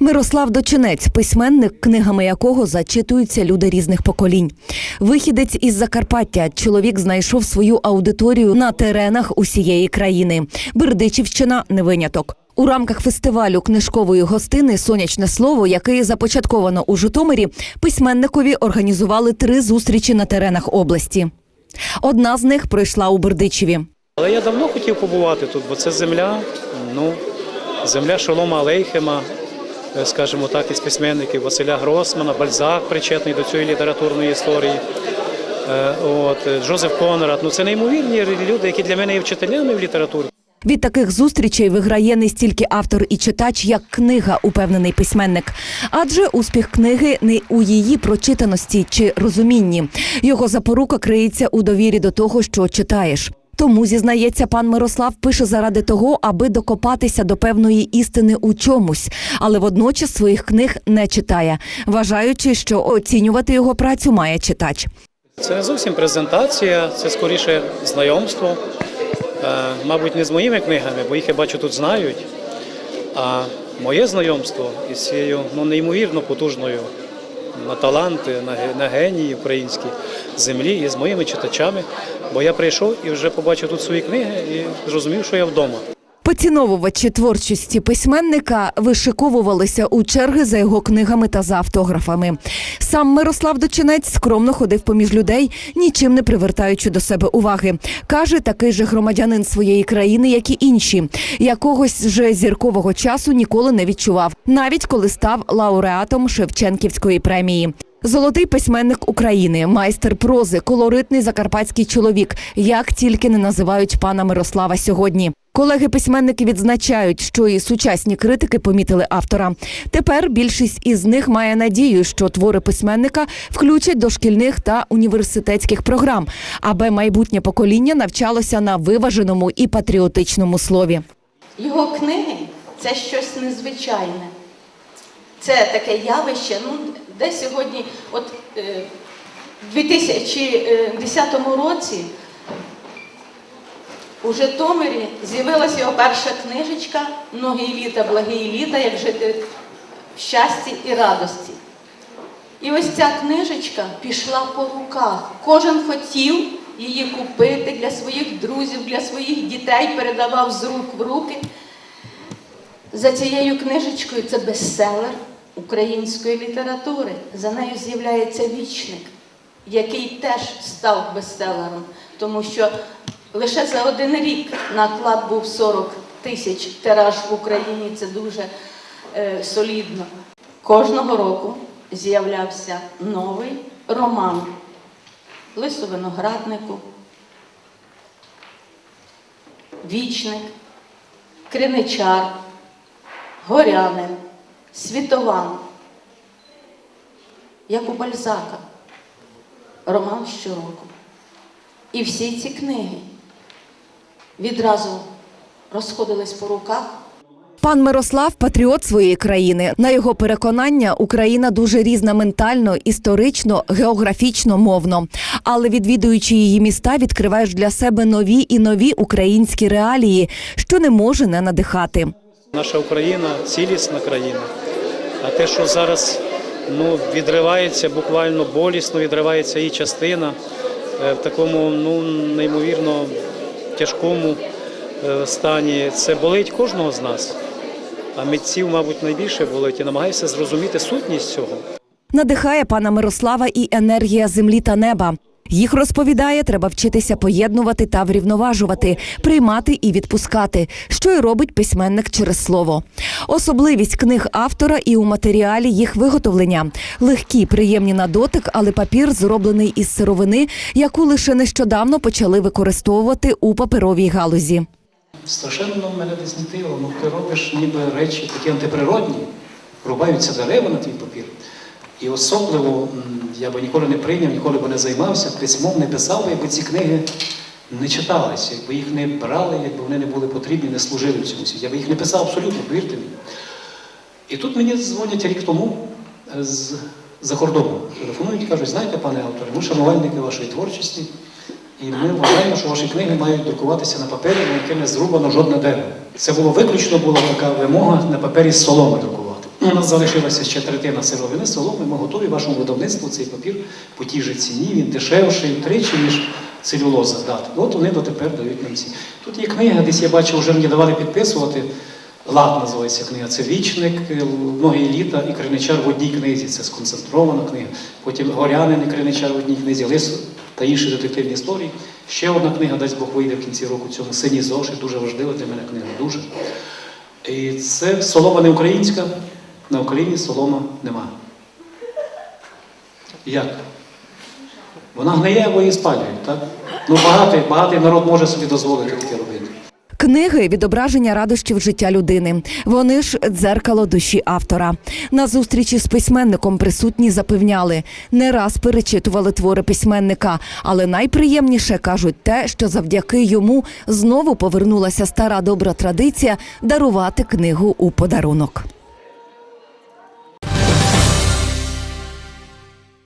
Мирослав Дочинець, письменник, книгами якого зачитуються люди різних поколінь. Вихідець із Закарпаття. Чоловік знайшов свою аудиторію на теренах усієї країни. Бердичівщина не виняток. У рамках фестивалю книжкової гостини Сонячне слово, який започатковано у Житомирі, письменникові організували три зустрічі на теренах області. Одна з них пройшла у Бердичеві. Але я давно хотів побувати тут, бо це земля, ну, земля Шолома Алейхема, скажімо так, із письменників Василя Гросмана, Бальзак причетний до цієї літературної історії. Е, От, е, Джозеф Конрад. Ну це неймовірні люди, які для мене є вчителями в літературі. Від таких зустрічей виграє не стільки автор і читач, як книга, упевнений письменник. Адже успіх книги не у її прочитаності чи розумінні. Його запорука криється у довірі до того, що читаєш. Тому зізнається, пан Мирослав пише заради того, аби докопатися до певної істини у чомусь, але водночас своїх книг не читає, вважаючи, що оцінювати його працю має читач. Це не зовсім презентація, це скоріше знайомство. Е, Мабуть, не з моїми книгами, бо їх я бачу тут знають. А моє знайомство із цією ну, неймовірно потужною на таланти, на, ге- генії українські землі і з моїми читачами. Бо я прийшов і вже побачив тут свої книги і зрозумів, що я вдома. Поціновувачі творчості письменника вишиковувалися у черги за його книгами та за автографами. Сам Мирослав Дочинець скромно ходив поміж людей, нічим не привертаючи до себе уваги. Каже, такий же громадянин своєї країни, як і інші. Якогось же зіркового часу ніколи не відчував, навіть коли став лауреатом Шевченківської премії. Золотий письменник України, майстер прози, колоритний закарпатський чоловік. Як тільки не називають пана Мирослава сьогодні. Колеги-письменники відзначають, що і сучасні критики помітили автора. Тепер більшість із них має надію, що твори письменника включать до шкільних та університетських програм, аби майбутнє покоління навчалося на виваженому і патріотичному слові. Його книги це щось незвичайне. Це таке явище, ну, де сьогодні, от е, в 2010 році у Житомирі з'явилася його перша книжечка Многі літа, благі літа, як жити в щасті і радості. І ось ця книжечка пішла по руках. Кожен хотів її купити для своїх друзів, для своїх дітей, передавав з рук в руки. За цією книжечкою це бестселер української літератури. За нею з'являється вічник, який теж став бестселером, тому що лише за один рік наклад був 40 тисяч тираж в Україні. Це дуже е, солідно. Кожного року з'являвся новий роман Лису винограднику, Вічник, Криничар, Горянин, Світован, як у Бальзака, роман щороку. І всі ці книги відразу розходились по руках. Пан Мирослав патріот своєї країни. На його переконання, Україна дуже різна ментально, історично, географічно, мовно. Але відвідуючи її міста, відкриваєш для себе нові і нові українські реалії, що не може не надихати. Наша Україна цілісна країна. А те, що зараз ну, відривається, буквально болісно відривається її частина е, в такому ну, неймовірно тяжкому е, стані, це болить кожного з нас. А митців, мабуть, найбільше болить і намагаюся зрозуміти сутність цього. Надихає пана Мирослава і енергія землі та неба. Їх розповідає, треба вчитися поєднувати та врівноважувати, приймати і відпускати, що й робить письменник через слово. Особливість книг автора і у матеріалі їх виготовлення легкі, приємні на дотик, але папір зроблений із сировини, яку лише нещодавно почали використовувати у паперовій галузі. Страшенно мене десь нітило, ну ти робиш ніби речі такі антиприродні, рубаються дерева на твій папір. І особливо я би ніколи не прийняв, ніколи би не займався, письмом не писав, би, якби ці книги не читалися, якби їх не брали, якби вони не були потрібні, не служили в цьому світі. Я би їх не писав абсолютно, повірте мені. І тут мені дзвонять рік тому е, з за кордону. Телефонують і кажуть, знаєте, пане авторе, ми шанувальники вашої творчості, і ми вважаємо, що ваші книги мають друкуватися на папері, на яке не зрубано жодне дерево. Це було виключно була така вимога на папері з соломи друкувати. У нас залишилася ще третина сировини, соломи. Ми готові вашому видавництву цей папір по тій же ціні. Він дешевший втричі, ніж целюлоза дати. От вони дотепер дають нам ці. Тут є книга, десь я бачив, вже мені давали підписувати. Лад називається книга. Це вічник, многі літа і криничар в одній книзі. Це сконцентрована книга. Потім Горянин і криничар в одній книзі, Лис та інші детективні історії. Ще одна книга, дасть Бог вийде в кінці року цьому синій зошит, дуже важлива для мене книга. Дуже. І це солома не українська, на Україні солома нема. Як? Вона гниє або її спалюють, так? Ну, багатий, багатий народ може собі дозволити таке робити. Книги відображення радощів життя людини. Вони ж дзеркало душі автора. На зустрічі з письменником присутні запевняли, не раз перечитували твори письменника, але найприємніше кажуть те, що завдяки йому знову повернулася стара добра традиція дарувати книгу у подарунок.